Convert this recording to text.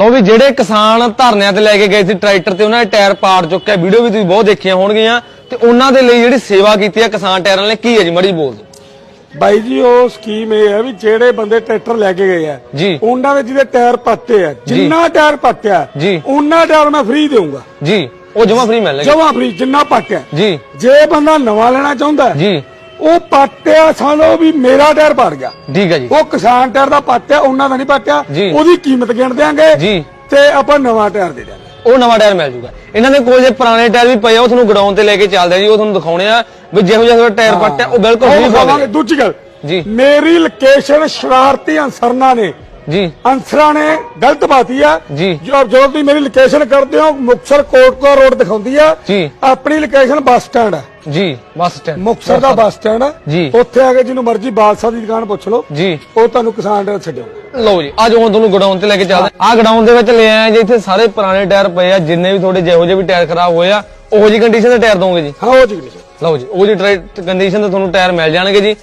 ਲਓ ਵੀ ਜਿਹੜੇ ਕਿਸਾਨ ਧਰਨਿਆਂ ਤੇ ਲੈ ਕੇ ਗਏ ਸੀ ਟਰੈਕਟਰ ਤੇ ਉਹਨਾਂ ਦੇ ਟਾਇਰ ਪਾੜ ਚੁੱਕਿਆ ਵੀਡੀਓ ਵੀ ਤੁਸੀਂ ਬਹੁਤ ਦੇਖੀਆਂ ਹੋਣਗੀਆਂ। ਤੇ ਉਹਨਾਂ ਦੇ ਲਈ ਜਿਹੜੀ ਸੇਵਾ ਕੀਤੀ ਹੈ ਕਿਸਾਨ ਟਾਇਰਾਂ ਨੇ ਕੀ ਹੈ ਜੀ? ਮੜੀ ਬੋਲ ਬਾਈ ਜੀ ਉਹ ਸਕੀਮ ਇਹ ਹੈ ਵੀ ਜਿਹੜੇ ਬੰਦੇ ਟਰੈਕਟਰ ਲੈ ਕੇ ਗਏ ਆ ਜੀ। ਉਹਨਾਂ ਦੇ ਜਿਹਦੇ ਟਾਇਰ ਪੱਟੇ ਆ ਜਿੰਨਾ ਟਾਇਰ ਪੱਟਿਆ ਜੀ। ਉਹਨਾਂ ਟਾਇਰ ਮੈਂ ਫ੍ਰੀ ਦੇਵਾਂਗਾ ਜੀ। ਉਹ ਜਮਾ ਫ੍ਰੀ ਮਿਲਣਗੇ। ਜਮਾ ਫ੍ਰੀ ਜਿੰਨਾ ਪੱਟਿਆ ਜੀ। ਜੇ ਬੰਦਾ ਨਵਾਂ ਲੈਣਾ ਚਾਹੁੰਦਾ ਜੀ। ਉਹ ਪੱਟਿਆ ਸਾਨੂੰ ਵੀ ਮੇਰਾ ਟਾਇਰ ਪੜ ਗਿਆ ਠੀਕ ਹੈ ਜੀ ਉਹ ਕਿਸਾਨ ਟਾਇਰ ਦਾ ਪੱਟਿਆ ਉਹਨਾਂ ਦਾ ਨਹੀਂ ਪੱਟਿਆ ਜੀ। ਉਹਦੀ ਕੀਮਤ ਗਿਣ ਦਿਆਂਗੇ ਜੀ। ਤੇ ਆਪਾਂ ਨਵਾਂ ਟਾਇਰ ਦੇ ਦਿਆਂਗੇ ਉਹ ਨਵਾਂ ਟਾਇਰ ਮਿਲ ਜੂਗਾ ਇਹਨਾਂ ਦੇ ਕੋਲ ਜੇ ਪੁਰਾਣੇ ਟਾਇਰ ਵੀ ਪਏ ਆ ਉਹ ਤੁਹਾਨੂੰ ਗਡਾਊਨ ਤੇ ਲੈ ਕੇ ਚੱਲਦੇ ਆ ਜੀ ਉਹ ਤੁਹਾਨੂੰ ਦਿਖਾਉਣੇ ਆ ਵੀ ਜਿਹੋ ਜਿਹਾ ਤੁਹਾਡਾ ਟਾਇਰ ਪੱਟਿਆ ਉਹ ਬਿਲਕੁਲ ਉਹ। ਪਾਵਾਂਗੇ ਦੂਜੀ ਗੱਲ ਜੀ। ਮੇਰੀ ਲੋਕੇਸ਼ਨ ਸ਼ਰਾਰਤੀ ਅਨਸਰਨਾ ਨੇ ਜੀ ਅਨਸਰਾਂ ਨੇ ਗਲਤ ਬਾਤੀ ਆ ਜੀ। ਜੋ ਜਦੋਂ ਤੁਸੀਂ ਮੇਰੀ ਲੋਕੇਸ਼ਨ ਕਰਦੇ ਹੋ ਮੁਕਸਰ ਕੋਟਕਾ ਰੋਡ ਦਿਖਾਉਂਦੀ ਆ ਜੀ। ਆਪਣੀ ਲੋਕੇਸ਼ਨ ਬੱਸ ਸਟੈਂਡ ਆ ਜੀ ਬੱਸ ਸਟੈਂਡ। ਮੁਕਸਰ ਦਾ ਬੱਸ ਸਟੈਂਡ ਆ। ਜੀ। ਉੱਥੇ ਆ ਕੇ ਜਿਹਨੂੰ ਮਰਜ਼ੀ ਬਾਦਸ਼ਾਹ ਦੀ ਦੁਕਾਨ ਪੁੱਛ ਲਓ। ਜੀ। ਉਹ ਤੁਹਾਨੂੰ ਕਿਸਾਨ ਦੇ ਛੱਡਿਓ ਲਓ ਜੀ ਅੱਜ ਹੁਣ ਤੁਹਾਨੂੰ ਗਡਾਊਨ ਤੇ ਲੈ ਕੇ ਚੱਲਦੇ ਆ ਗਡਾਊਨ ਦੇ ਵਿੱਚ ਲੈ ਆਏ ਜੀ ਇੱਥੇ ਸਾਰੇ ਪੁਰਾਣੇ ਟਾਇਰ ਪਏ ਆ ਜਿੰਨੇ ਵੀ ਤੁਹਾਡੇ ਜਿਹੋ ਜਿਹੇ ਵੀ ਟਾਇਰ ਖਰਾਬ ਹੋਏ ਆ ਉਹੋ ਜੀ ਕੰਡੀਸ਼ਨ ਦੇ ਟਾਇਰ ਦੋਗੇ ਜੀ। ਹਾਂ ਉਹ ਜੀ ਲਓ ਜੀ ਉਹ ਜੀ ਕੰਡੀਸ਼ਨ ਤੇ ਤੁਹਾਨੂੰ ਟਾਇਰ ਮਿਲ ਜਾਣਗੇ ਜੀ।